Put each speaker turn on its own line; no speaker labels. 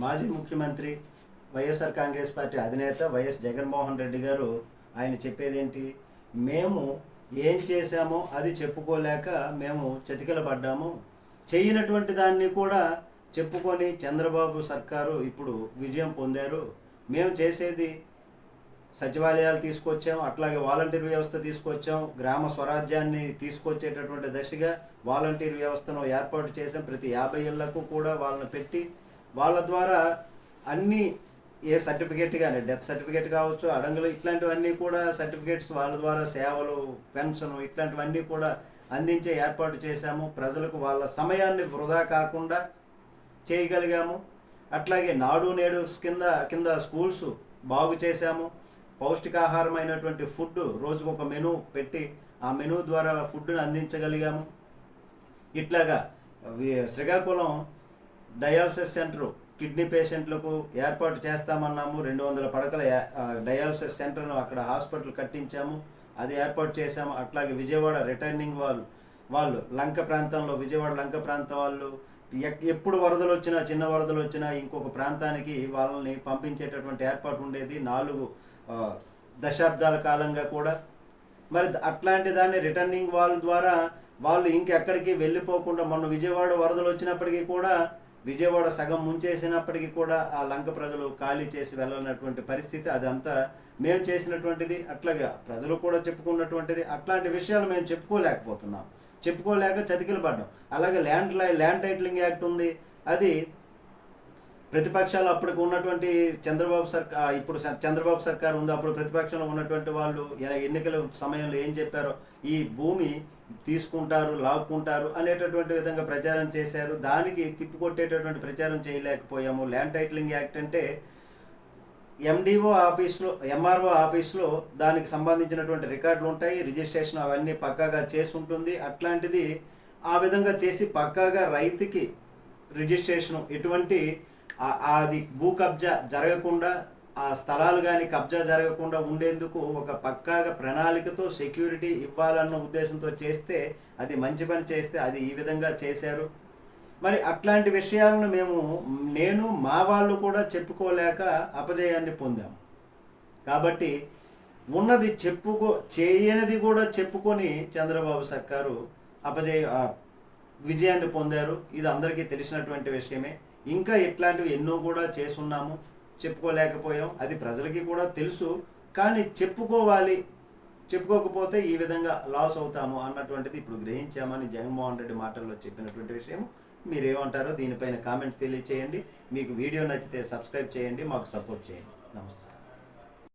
మాజీ ముఖ్యమంత్రి Y S R Congress party అధినేత వైఎస్ జగన్మోహన్ రెడ్డి గారు ఆయన చెప్పేదేంటి? మేము ఏం చేశామో అది చెప్పుకోలేక మేము చతికిలబడ్డాము. చేయనటువంటి దాన్ని కూడా చెప్పుకొని చంద్రబాబు సర్కారు ఇప్పుడు విజయం పొందారు. మేము చేసేది సచివాలయాలు తీసుకొచ్చాం అట్లాగే వాలంటీర్ వ్యవస్థ తీసుకొచ్చాం గ్రామ స్వరాజ్యాన్ని తీసుకొచ్చేటటువంటి దశగా వాలంటీర్ వ్యవస్థను ఏర్పాటు చేసాం ప్రతి యాభై ఇళ్ళకు కూడా వాళ్ళని పెట్టి వాళ్ళ ద్వారా అన్ని ఏ సర్టిఫికేట్ కానీ డెత్ సర్టిఫికేట్ కావచ్చు అడంగులు ఇట్లాంటివన్నీ కూడా సర్టిఫికేట్స్ వాళ్ళ ద్వారా సేవలు పెన్షన్ ఇట్లాంటివన్నీ కూడా అందించే ఏర్పాటు చేశాము. ప్రజలకు వాళ్ళ సమయాన్ని వృధా కాకుండా చేయగలిగాము. అట్లాగే నాడు నేడు కింద కింద స్కూల్స్ బాగు చేశాము. పౌష్టికాహారమైనటువంటి ఫుడ్ రోజుకు ఒక మెనూ పెట్టి ఆ మెనూ ద్వారా ఫుడ్ను అందించగలిగాము. ఇట్లాగా శ్రీకాకుళం డయాలసిస్ సెంటరు కిడ్నీ పేషెంట్లకు ఏర్పాటు చేస్తామన్నాము. రెండు వందల పడకల డయాలసిస్ సెంటర్ను అక్కడ హాస్పిటల్ కట్టించాము. అది ఏర్పాటు చేశాము. అట్లాగే విజయవాడ రిటర్నింగ్ వాళ్ళు వాళ్ళు లంక ప్రాంతంలో విజయవాడ లంక ప్రాంతం వాళ్ళు ఎప్పుడు వరదలు వచ్చినా చిన్న వరదలు వచ్చినా ఇంకొక ప్రాంతానికి వాళ్ళని పంపించేటటువంటి ఏర్పాటు ఉండేది. నాలుగు దశాబ్దాల కాలంగా కూడా. మరి అట్లాంటి దాన్ని రిటర్నింగ్ వాళ్ళ ద్వారా వాళ్ళు ఇంకెక్కడికి వెళ్ళిపోకుండా మొన్న విజయవాడ వరదలు వచ్చినప్పటికీ కూడా విజయవాడ సగం ముంచేసినప్పటికీ కూడా ఆ లంక ప్రజలు ఖాళీ చేసి వెళ్ళనటువంటి పరిస్థితి అదంతా మేము చేసినటువంటిది అట్లాగా ప్రజలు కూడా చెప్పుకున్నటువంటిది అట్లాంటి విషయాలు మేము చెప్పుకోలేకపోతున్నాం. చెప్పుకోలేక చతికిలు పడ్డాం అలాగే ల్యాండ్ లై ల్యాండ్ టైటిలింగ్ యాక్ట్ ఉంది. అది ప్రతిపక్షాలు అప్పటికి ఉన్నటువంటి చంద్రబాబు సర్కార్ ఇప్పుడు చంద్రబాబు సర్కార్ ఉంది. అప్పుడు ప్రతిపక్షంలో ఉన్నటువంటి వాళ్ళు ఎన్నికల సమయంలో ఏం చెప్పారో ఈ భూమి తీసుకుంటారు లాక్కుంటారు అనేటటువంటి విధంగా ప్రచారం చేశారు. దానికి తిప్పికొట్టేటటువంటి ప్రచారం చేయలేకపోయాము. ల్యాండ్ టైటిలింగ్ యాక్ట్ అంటే ఎండిఓ ఆఫీస్లో ఎంఆర్ఓ ఆఫీస్లో దానికి సంబంధించినటువంటి రికార్డులు ఉంటాయి. రిజిస్ట్రేషన్ అవన్నీ పక్కాగా చేసి ఉంటుంది అట్లాంటిది ఆ విధంగా చేసి పక్కాగా రైతుకి రిజిస్ట్రేషన్ ఎటువంటి అది భూ కబ్జా జరగకుండా ఆ స్థలాలు కానీ కబ్జా జరగకుండా ఉండేందుకు ఒక పక్కాగా ప్రణాళికతో సెక్యూరిటీ ఇవ్వాలన్న ఉద్దేశంతో చేస్తే అది మంచి పని చేస్తే అది ఈ విధంగా చేశారు. మరి అట్లాంటి విషయాలను మేము నేను మా వాళ్ళు కూడా చెప్పుకోలేక అపజయాన్ని పొందాము కాబట్టి ఉన్నది చెప్పుకో చేయనిది కూడా చెప్పుకొని చంద్రబాబు సర్కారు అపజయ విజయాన్ని పొందారు. ఇది అందరికీ తెలిసినటువంటి విషయమే. ఇంకా ఇట్లాంటివి ఎన్నో కూడా చేసున్నాము చెప్పుకోలేకపోయాం. అది ప్రజలకి కూడా తెలుసు కానీ చెప్పుకోవాలి చెప్పుకోకపోతే ఈ విధంగా లాస్ అవుతాము అన్నటువంటిది ఇప్పుడు గ్రహించామని జగన్మోహన్ రెడ్డి మాటల్లో చెప్పినటువంటి విషయం మీరేమంటారో దీనిపైన కామెంట్ తెలియచేయండి. మీకు వీడియో నచ్చితే సబ్స్క్రైబ్ చేయండి మాకు సపోర్ట్ చేయండి. నమస్తే